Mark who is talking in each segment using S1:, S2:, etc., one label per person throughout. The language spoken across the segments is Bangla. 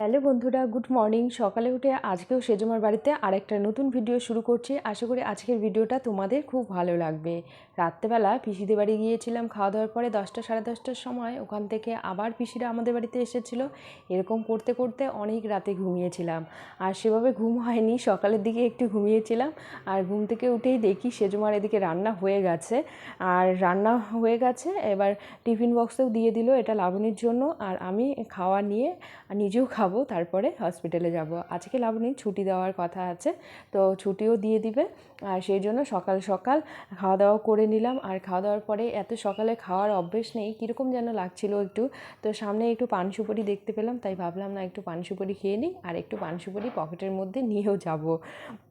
S1: হ্যালো বন্ধুরা, গুড মর্নিং। সকালে উঠে আজকেও সেজমার বাড়িতে আরেকটা নতুন ভিডিও শুরু করছি। আশা করি আজকের ভিডিওটা তোমাদের খুব ভালো লাগবে। রাত্রেবেলা পিসিদের বাড়ি গিয়েছিলাম, খাওয়া দাওয়ার পরে দশটা সাড়ে দশটার সময় ওখান থেকে আবার পিসিরা আমাদের বাড়িতে এসেছিল। এরকম করতে করতে অনেক রাতে ঘুমিয়েছিলাম। আর সেভাবে ঘুম হয়নি, সকালের দিকে একটু ঘুমিয়েছিলাম। আর ঘুম থেকে উঠেই দেখি সেজমার এদিকে রান্না হয়ে গেছে। আর রান্না হয়ে গেছে, এবার টিফিন বক্সেও দিয়ে দিল এটা লাবণীর জন্য। আর আমি খাওয়া নিয়ে নিজেও খাব, তারপরে হসপিটালে যাব। আজকে লাবণী ছুটি দেওয়ার কথা আছে, তো ছুটিও দিয়ে দিবে। আর সেই জন্য সকাল সকাল খাওয়া দাওয়া করে নিলাম। আর খাওয়া দাওয়ার পরে এত সকালে খাওয়ার অভ্যেস নেই, কীরকম যেন লাগছিল একটু। তো সামনে একটু পান সুপারি দেখতে পেলাম, তাই ভাবলাম না একটু পান সুপারি খেয়ে নিই, আর একটু পান সুপারি পকেটের মধ্যে নিয়েও যাব।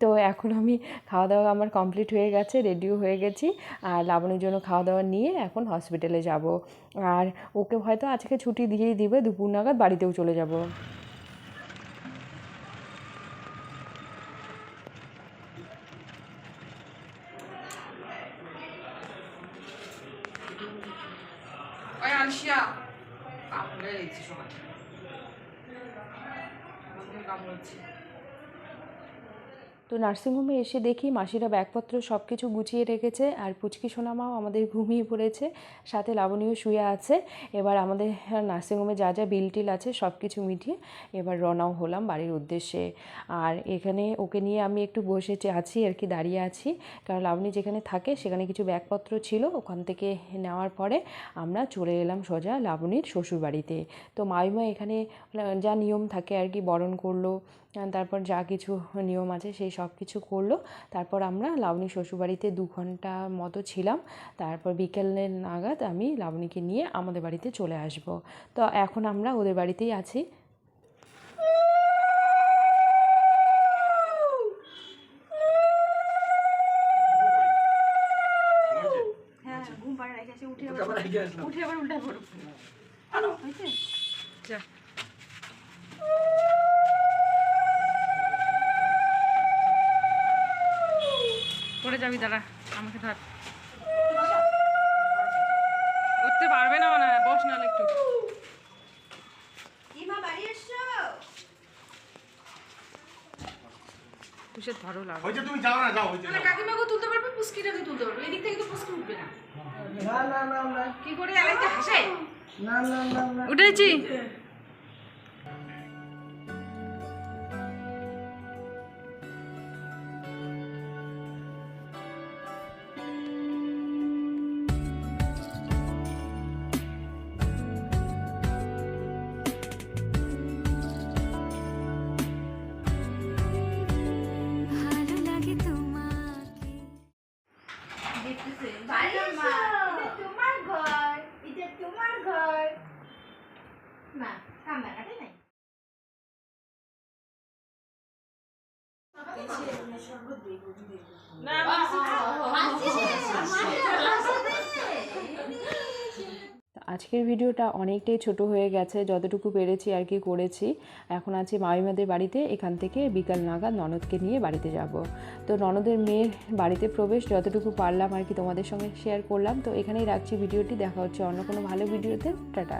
S1: তো এখন আমি খাওয়া দাওয়া আমার কমপ্লিট হয়ে গেছে রেডিও হয়ে গেছি। আর লাবণীর জন্য খাওয়া দাওয়া নিয়ে এখন হসপিটালে যাব। আর ওকে হয়তো আজকে ছুটি দিয়েই দিবে, দুপুর নাগাদ বাড়িতেও চলে যাব।
S2: 我啥去啊？打扑克几双？我就干去？
S1: তো নার্সিংহোমে এসে দেখি মাসিরা ব্যাগপত্র সব কিছু গুছিয়ে রেখেছে আর পুচকি সোনামাও আমাদের ঘুমিয়ে পড়েছে, সাথে লাবণীও শুয়ে আছে। এবার আমাদের নার্সিংহোমে যা যা বিল টিল আছে সব কিছু মিটিয়ে এবার রওনাও হলাম বাড়ির উদ্দেশ্যে। আর এখানে ওকে নিয়ে আমি একটু বসেছে আছি আর কি, দাঁড়িয়ে আছি। কারণ লাবণী যেখানে থাকে সেখানে কিছু ব্যাগপত্র ছিল, ওখান থেকে নেওয়ার পরে আমরা চলে এলাম সোজা লাবণীর শ্বশুরবাড়িতে। তো মাইমা এখানে যা নিয়ম থাকে আর কি, বরণ করল তারপর যা কিছু নিয়ম আছে সেই সব কিছু করল। তারপর আমরা লাবণী শ্বশুরবাড়িতে দু ঘণ্টা মতো ছিলাম। তারপর বিকেলের নাগাদ আমি লাবণীকে নিয়ে আমাদের বাড়িতে চলে আসব। তো এখন আমরা ওদের বাড়িতেই আছি।
S3: হ্যাঁ এসে উঠে আবার উল্টা পড়ো হয়েছে?
S2: যা। পড়ে যাবি দাঁড়া আমাকে ধর। উঠতে পারবে না মনে বস নাহলে একটু। তুষের ধরো
S4: তুমি যাও না যাও
S3: তুলতে পারবে পুস্কিটাকে তুলতে পারবে এদিক থেকে তো পুস্কি উঠবে না।
S5: না না না না।
S3: কি করে আলাইতে হাসে?
S5: না না না না।
S2: উঠেছি।
S3: দেখতেছে। বাড়ি মা এটা তোমার ঘর এটা তোমার ঘর। না কান্নাকাটি নাই
S1: তো আজকের ভিডিওটা অনেকটাই ছোট হয়ে গেছে, যতটুকু পেরেছি আর কি করেছি। এখন আছি মামিমাদের বাড়িতে, এখান থেকে বিকাল নাগাদ ননদকে নিয়ে বাড়িতে যাব। তো ননদের মেয়ের বাড়িতে প্রবেশ, যতটুকু পারলাম আর কি তোমাদের সঙ্গে শেয়ার করলাম। তো এখানেই রাখছি ভিডিওটি, দেখা হচ্ছে অন্য কোনো ভালো ভিডিওতে। টাটা।